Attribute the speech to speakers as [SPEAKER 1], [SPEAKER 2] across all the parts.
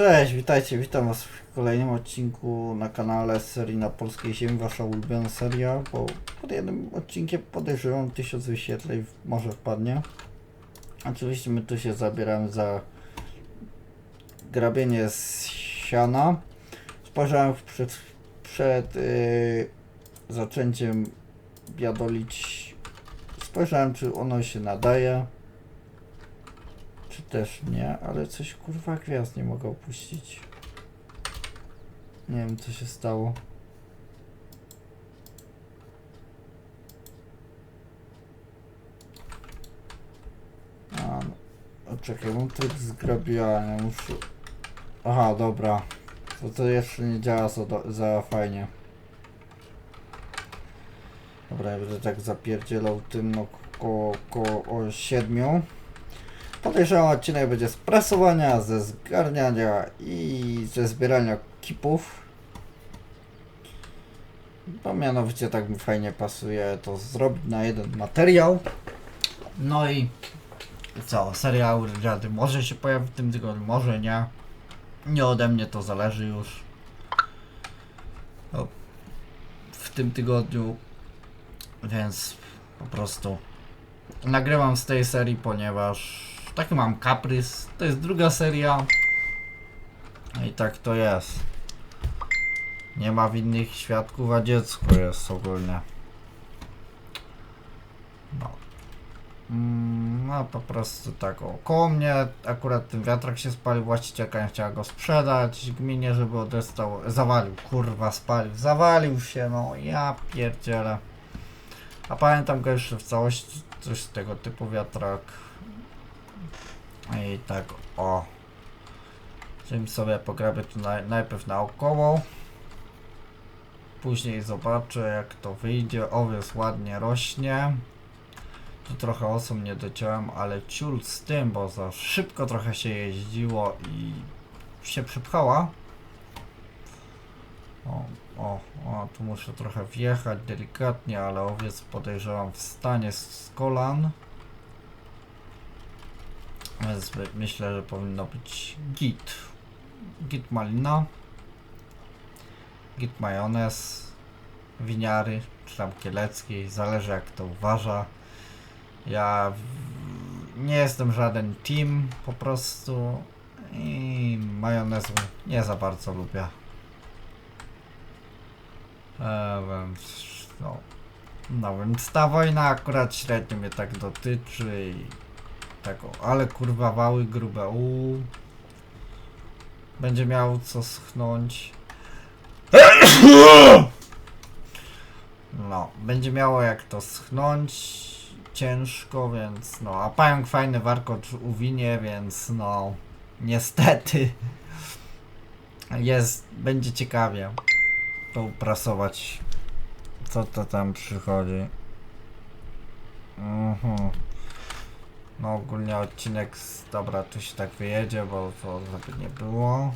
[SPEAKER 1] cześć, witajcie, witam was w kolejnym odcinku na kanale serii na polskiej ziemi, wasza ulubiona seria, bo pod jednym odcinkiem podejrzewam 1000 wyświetleń może wpadnie. Oczywiście my tu się zabieramy za grabienie z siana. Spojrzałem przed, przed yy, zaczęciem biadolić, spojrzałem czy ono się nadaje. Też nie, ale coś kurwa gwiazd nie mogę opuścić. Nie wiem co się stało. A, no. Czekaj, mam tryb zgrabiania, muszę... Aha, dobra. To to jeszcze nie działa za, za fajnie. Dobra, ja będę tak zapierdzielał tym no koło ko, o siedmiu. Podejrzewam odcinek będzie z prasowania, ze zgarniania i ze zbierania kipów. Bo mianowicie tak mi fajnie pasuje to zrobić na jeden materiał. No i co, serial Rady może się pojawi w tym tygodniu, może nie. Nie ode mnie to zależy już. No, w tym tygodniu, więc po prostu nagrywam z tej serii, ponieważ taki mam kaprys. To jest druga seria. No I tak to jest. Nie ma winnych świadków, a dziecko jest ogólnie. No. Mm, No po prostu tak o. Koło mnie akurat ten wiatrak się spalił, właścicielka nie chciała go sprzedać gminie, żeby odestał, zawalił, kurwa spalił, zawalił się, no ja pierdzielę. A pamiętam go jeszcze w całości, coś tego typu wiatrak. I tak o. Czym sobie pograbię tu naj, najpierw naokoło. Później zobaczę jak to wyjdzie. Owiec ładnie rośnie. Tu trochę osób nie dociąłem, ale ciul z tym, bo za szybko trochę się jeździło i się przypchała. O, o, o, tu muszę trochę wjechać delikatnie, ale owiec podejrzewam wstanie z kolan. Myślę, że powinno być git. Git malina. Git majonez. Winiary, czy tam kielecki, zależy jak to uważa. Ja nie jestem żaden team, po prostu i majonezu nie za bardzo lubię. E, no, no więc ta wojna akurat średnio mnie tak dotyczy i tak o, ale kurwa wały grube, uuu. Będzie miał co schnąć. No, będzie miało jak to schnąć ciężko, więc no, a pająk fajny warkocz uwinie, więc no, niestety jest, będzie ciekawie to uprasować, co to tam przychodzi. Mhm. No ogólnie odcinek z... Dobra, tu się tak wyjedzie, bo to żeby nie było.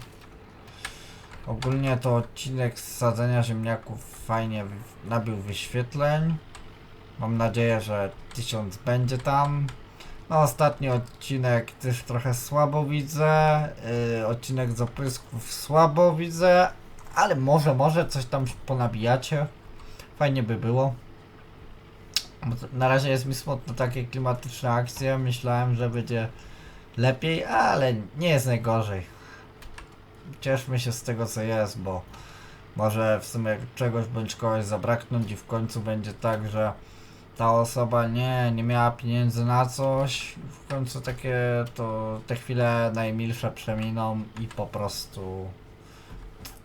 [SPEAKER 1] Ogólnie to odcinek z sadzenia ziemniaków fajnie nabił wyświetleń. Mam nadzieję, że 1000 będzie tam. No ostatni odcinek też trochę słabo widzę. Yy, odcinek z oprysków słabo widzę. Ale może, może coś tam ponabijacie. Fajnie by było. Na razie jest mi smutno takie klimatyczne akcje. Myślałem, że będzie lepiej, ale nie jest najgorzej. Cieszmy się z tego co jest, bo może w sumie czegoś bądź kogoś zabraknąć i w końcu będzie tak, że ta osoba nie, nie miała pieniędzy na coś. W końcu takie to te chwile najmilsze przeminą i po prostu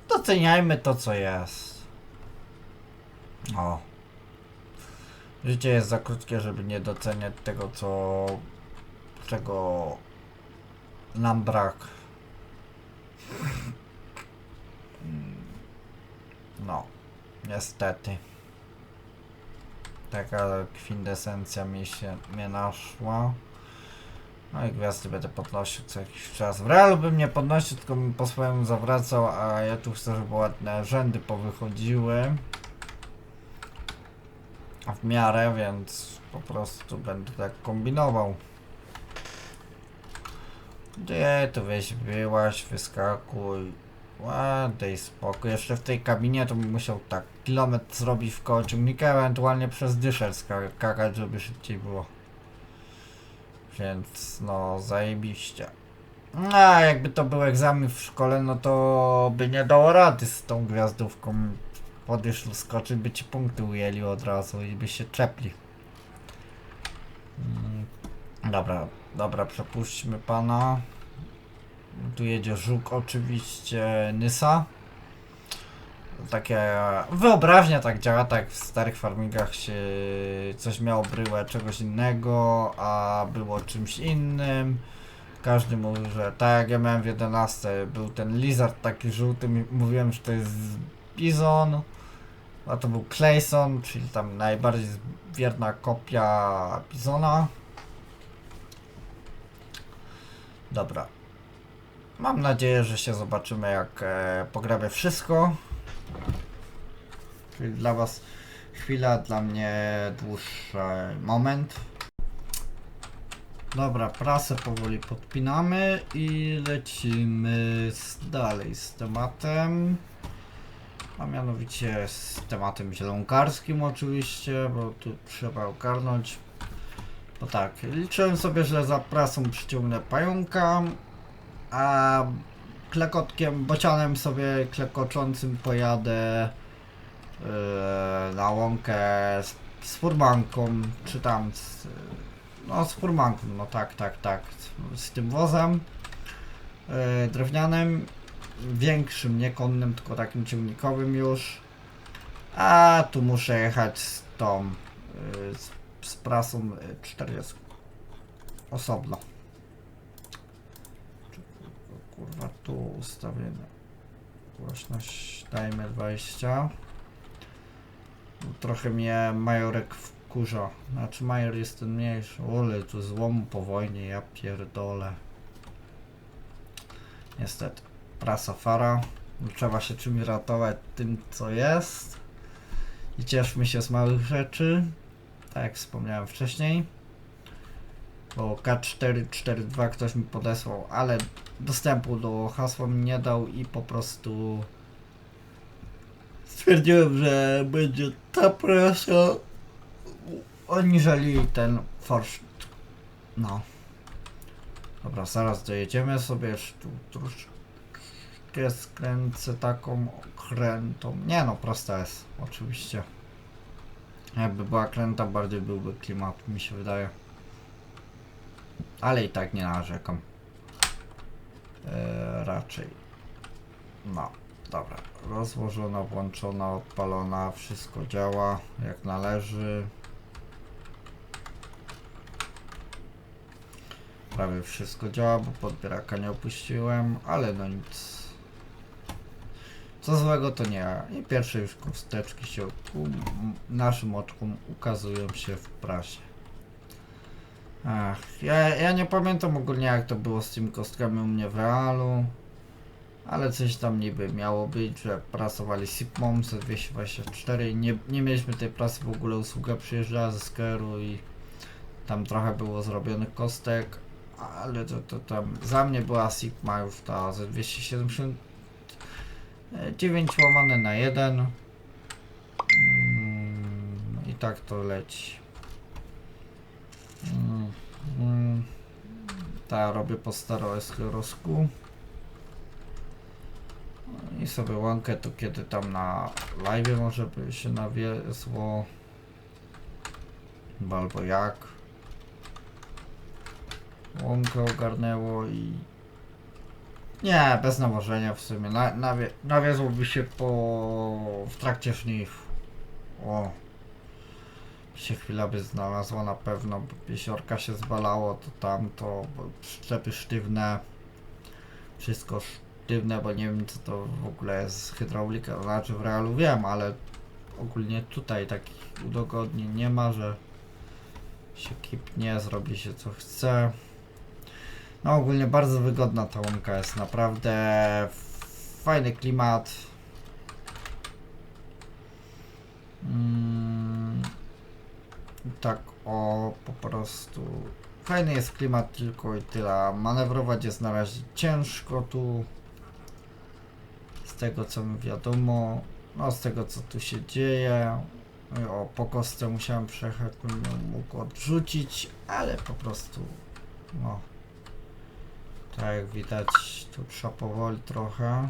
[SPEAKER 1] doceniajmy to co jest. O. Życie jest za krótkie, żeby nie doceniać tego, co czego nam brak. No, niestety. Taka kwintesencja mi się mnie naszła. No i gwiazdy będę podnosił co jakiś czas. W realu bym nie podnosił, tylko bym po swojemu zawracał, a ja tu chcę, żeby ładne rzędy powychodziły w miarę, więc po prostu będę tak kombinował. Gdzie to weź, wyłaź, wyskakuj. Ładej spokój. Jeszcze w tej kabinie to bym musiał tak kilometr zrobić w koło ciągnika, ewentualnie przez dyszel skakać, żeby szybciej było. Więc no, zajebiście. A jakby to był egzamin w szkole, no to by nie dało rady z tą gwiazdówką. Podeszł skoczyć, by ci punkty ujęli od razu i by się czepli. Mm, Dobra, dobra, przepuśćmy pana. Tu jedzie żuk oczywiście, Nysa. Takie wyobraźnia tak działa, tak w starych farmingach się coś miało bryłę czegoś innego, a było czymś innym. Każdy mówił, że tak jak ja miałem w 11, był ten lizard taki żółty, mówiłem, że to jest bizon, a to był Clayson, czyli tam najbardziej wierna kopia bizona. Dobra. Mam nadzieję, że się zobaczymy jak e, pogramy wszystko. Czyli dla was chwila, dla mnie dłuższy moment. Dobra, prasę powoli podpinamy i lecimy z, dalej z tematem. A mianowicie z tematem zielonkarskim oczywiście, bo tu trzeba ogarnąć. No tak, liczyłem sobie, że za prasą przyciągnę pająka, a klekotkiem, bocianem sobie klekoczącym pojadę yy, na łąkę z, z furmanką, czy tam z, no z furmanką, no tak, tak, tak, z, z tym wozem yy, drewnianym, większym, nie konnym, tylko takim ciągnikowym już, a tu muszę jechać z tą, yy, z, z prasą yy, 40 osobno. Kurwa, tu ustawienie. Głośność dajmy 20. No, Trochę mnie Majorek wkurza. Znaczy Major jest ten mniejszy. Ole, tu złomu po wojnie, ja pierdolę. Niestety. Prasa fara. Trzeba się czymś ratować tym, co jest. I cieszmy się z małych rzeczy. Tak jak wspomniałem wcześniej. Bo K442 ktoś mi podesłał, ale dostępu do hasła mi nie dał i po prostu stwierdziłem, że będzie ta prasa aniżeli ten forszt. No. Dobra, zaraz dojedziemy sobie tu troszkę skręcę taką krętą. Nie no, prosta jest, oczywiście. Jakby była kręta, bardziej byłby klimat, mi się wydaje. Ale i tak nie narzekam. Eee, raczej. No, dobra. Rozłożona, włączona, odpalona, wszystko działa jak należy. Prawie wszystko działa, bo podbieraka nie opuściłem, ale no nic. Co złego to nie ma. I pierwsze już kosteczki się um, naszym oczkom ukazują się w prasie. Ach, ja, ja nie pamiętam ogólnie jak to było z tymi kostkami u mnie w realu. Ale coś tam niby miało być, że prasowali Sipmom 224 nie, nie mieliśmy tej prasy w ogóle, usługa przyjeżdżała ze Skeru i tam trochę było zrobionych kostek, ale to, to tam za mnie była Sigma już ta z 270 9 łamane na 1 mm, i tak to leci. Mm, mm. Ta robię po staroesklorosku i sobie łąkę to kiedy tam na live może by się nawiesło. Albo jak. Łąkę ogarnęło i nie, bez nawożenia w sumie. Na, nawie, nawiezłoby się po... w trakcie żniw. O. się chwila by znalazła na pewno, bo piesiorka się zbalało, to tamto, szczepy sztywne, wszystko sztywne, bo nie wiem co to w ogóle jest hydraulika, znaczy w realu wiem, ale ogólnie tutaj takich udogodnień nie ma, że się kipnie, zrobi się co chce. No ogólnie bardzo wygodna ta łąka jest, naprawdę fajny klimat. Mm, tak o po prostu fajny jest klimat tylko i tyle. Manewrować jest na razie ciężko tu. Z tego co mi wiadomo, no z tego co tu się dzieje. O, po kostce musiałem przejechać, bym mógł odrzucić, ale po prostu, no. Tak jak widać, tu trzeba powoli trochę.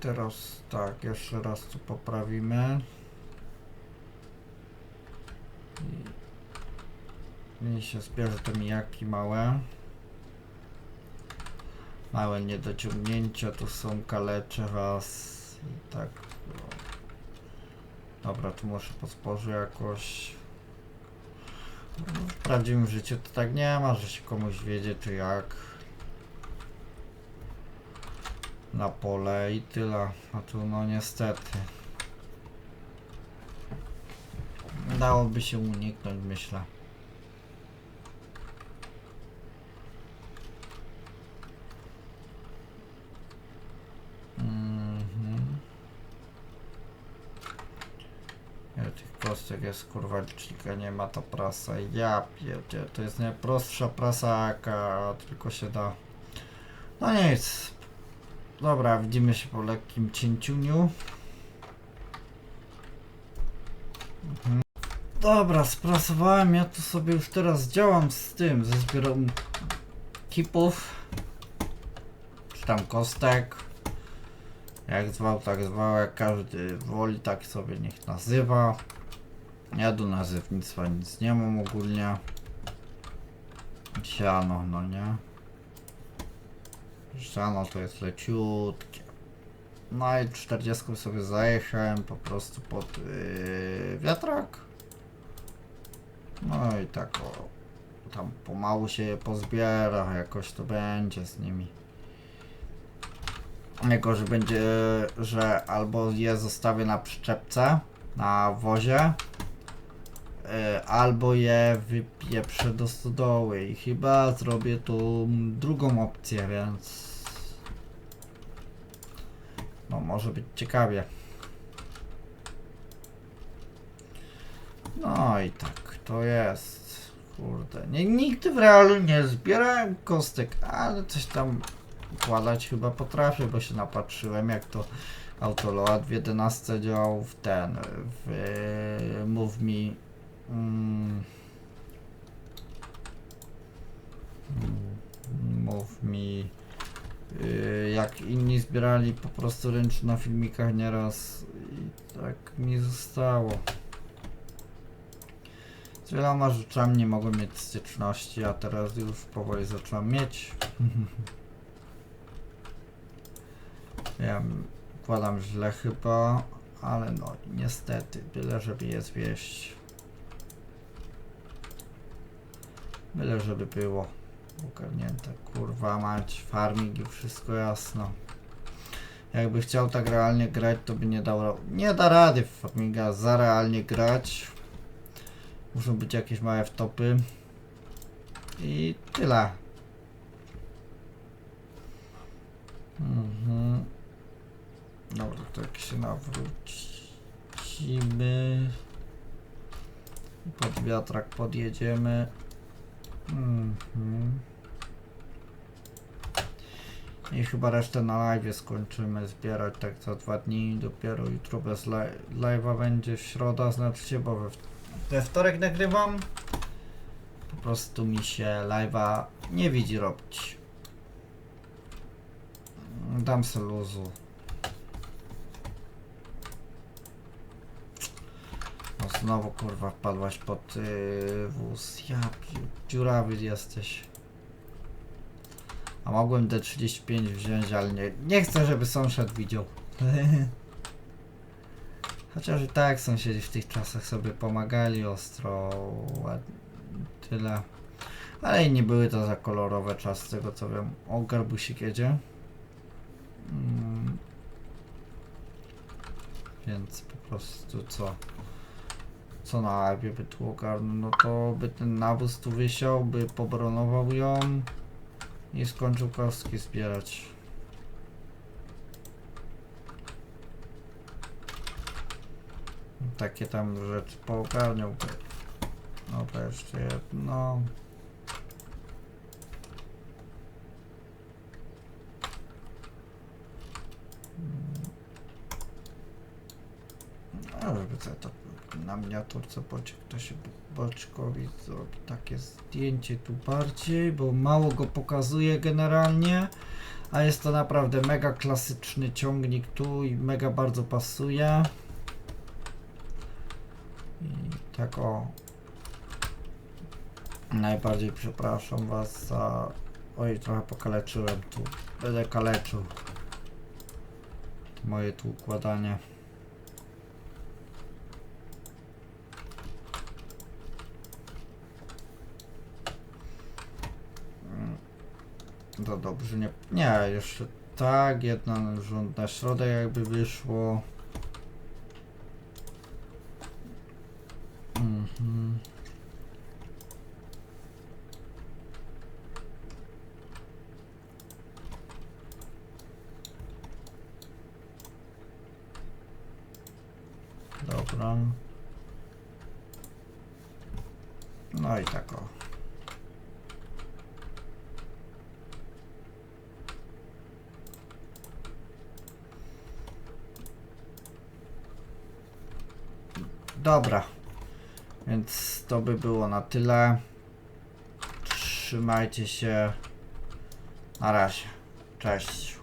[SPEAKER 1] Teraz tak, jeszcze raz tu poprawimy. Mi się zbierze te mijaki małe. Małe niedociągnięcia, tu są kalecze raz tak. no. Dobra, tu muszę po zbożu jakoś. No, W prawdziwym życiu to tak nie ma, że się komuś wiedzie czy jak. Na pole i tyle. A tu no niestety. Dałoby się uniknąć, myślę. Mhm. Ja kostek jest kurwa licznika, nie ma to prasa. Ja pierdzie, to jest najprostsza prasa jaka tylko się da. No nic. Dobra, widzimy się po lekkim cięciuniu. Mhm. Dobra, sprasowałem, ja tu sobie już teraz działam z tym, ze zbiorem kipów, czy tam kostek. Jak zwał, tak zwał, jak każdy woli, tak sobie niech nazywa. Ja do nazewnictwa nic nie mam ogólnie. Siano, no nie. Siano to jest leciutkie. No i 40 sobie zajechałem po prostu pod yy, wiatrak. No i tak o, tam pomału się je pozbiera, jakoś to będzie z nimi. Jako, że będzie, że albo je zostawię na przyczepce, na wozie, albo je wypieprzę do stodoły i chyba zrobię tą drugą opcję, więc no może być ciekawie. No i tak, to jest. Kurde, nie, nigdy w realu nie zbierałem kostek, ale coś tam układać chyba potrafię, bo się napatrzyłem jak to Autoload w 11 działał w ten, w e, Move Me. Mm, move Me. y, Jak inni zbierali po prostu ręcznie na filmikach nieraz i tak mi zostało. Z wieloma rzeczami nie mogłem mieć styczności, a teraz już powoli zacząłem mieć. Ja układam źle chyba, ale no niestety, byle żeby je zwieść. Byle żeby było ogarnięte. Kurwa mać, farming i wszystko jasno. Jakby chciał tak realnie grać, to by nie dał. Nie da rady w farminga za realnie grać. Muszą być jakieś małe wtopy. I tyle. Mhm. Dobra, to jak się nawrócimy. Pod wiatrak podjedziemy. Mhm. I chyba resztę na live skończymy zbierać tak za dwa dni. Dopiero jutro bez li- live'a będzie w środa, znaczy bo we, we wtorek nagrywam. Po prostu mi się live'a nie widzi robić. Dam se luzu. No znowu kurwa wpadłaś pod yy, wóz. Ja piu, dziurawy jesteś. A mogłem D35 wziąć, ale nie, nie chcę, żeby sąsiad widział. Chociaż i tak sąsiedzi w tych czasach sobie pomagali ostro. Tyle. Ale i nie były to za kolorowe czasy, z tego co wiem. O, garbusik jedzie. Mm. Więc po prostu co? co najpierw by tu ogarnął, no to by ten nawóz tu wysiał, by pobronował ją i skończył kostki zbierać. Takie tam rzeczy poogarniał. No jeszcze jedno. Hmm. No, żeby to na miniaturce boczek to się bo- boczkowi zrobi takie zdjęcie tu bardziej, bo mało go pokazuje generalnie. A jest to naprawdę mega klasyczny ciągnik tu i mega bardzo pasuje. I tak o. Najbardziej przepraszam was za... Oj, trochę pokaleczyłem tu. Będę kaleczył. Moje tu układanie. To dobrze, nie... Nie, jeszcze tak, jedno rząd na środek jakby wyszło. Mhm. Dobra. No i tak o. Dobra. Więc to by było na tyle. Trzymajcie się. Na razie. Cześć.